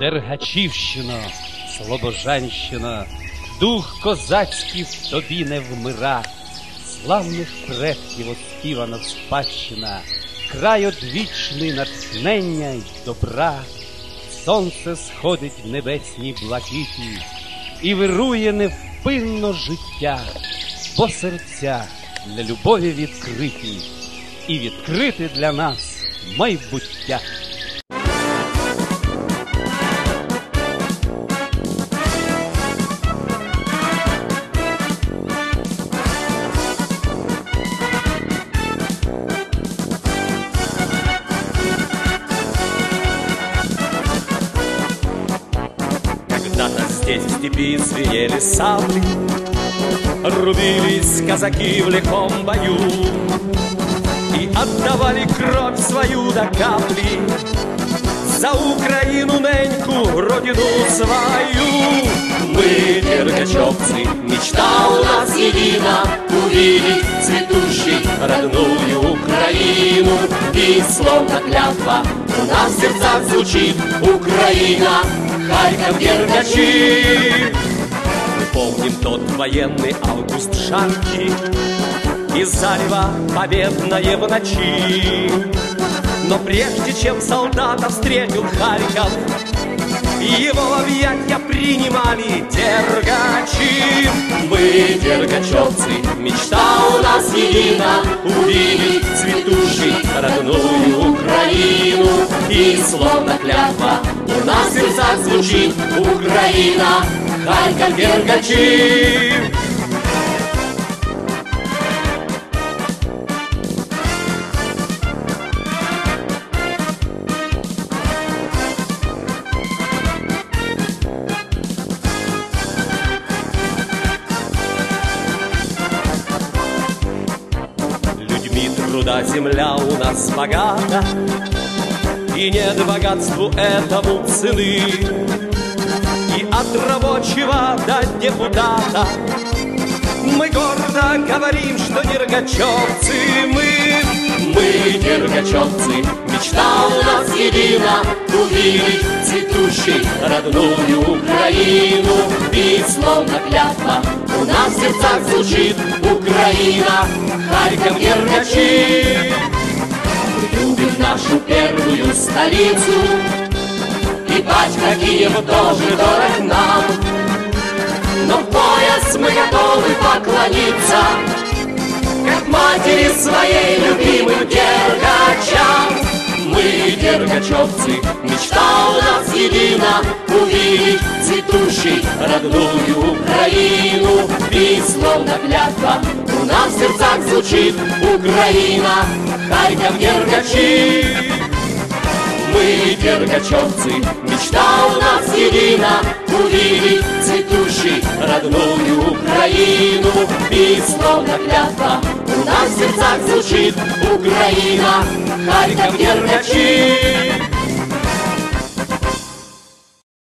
Дергачівщино, Слобожанщино, дух козацький в тобі не вмира, славних предків оспівана спадщина, край одвічний натхнення й добра, сонце сходить в небесній блакиті і вирує невпинно життя, бо серця для любові відкриті, і відкрити для нас майбуття. Здесь в степи звенели сабли, Рубились казаки в лихом бою И отдавали кровь свою до капли. За Украину неньку, родину свою. Мы, дергачевцы, мечта у нас едина. Увидеть цветущей родную Украину. И словно клятва у нас в сердцах звучит Украина, Харьков, Дергачи помним тот военный август жаркий И зарево победное в ночи. Но прежде чем солдата встретил Харьков его в объятья принимали дергачи. Мы, дергачевцы, мечта у нас едина Увидеть цветущей родную Украину. И словно клятва в сердцах звучит Украина, Харьков, дергачи Людьми труда земля у нас богата, И нет богатству этому цены. И от рабочего до депутата Мы гордо говорим, что дергачевцы мы. Мы, дергачевцы, мечта у нас едина Увидеть цветущей родную Украину И словно клятва у нас в сердцах звучит Украина, Харьков, Дергачи нашу первую столицу. И батька Киев тоже дорог нам. Но в пояс мы готовы поклониться Как матери своей любимым дергачам. Мы, дергачевцы, мечта у нас едина Увидеть цветущей родную Украину словно клятва у нас в сердцах звучит. Украина, Харьков, Дергачи. Мы, дергачевцы, мечта у нас едина. Увидеть цветущей родную Украину. И словно клятва у нас в сердцах звучит. Украина, Харьков, Дергачи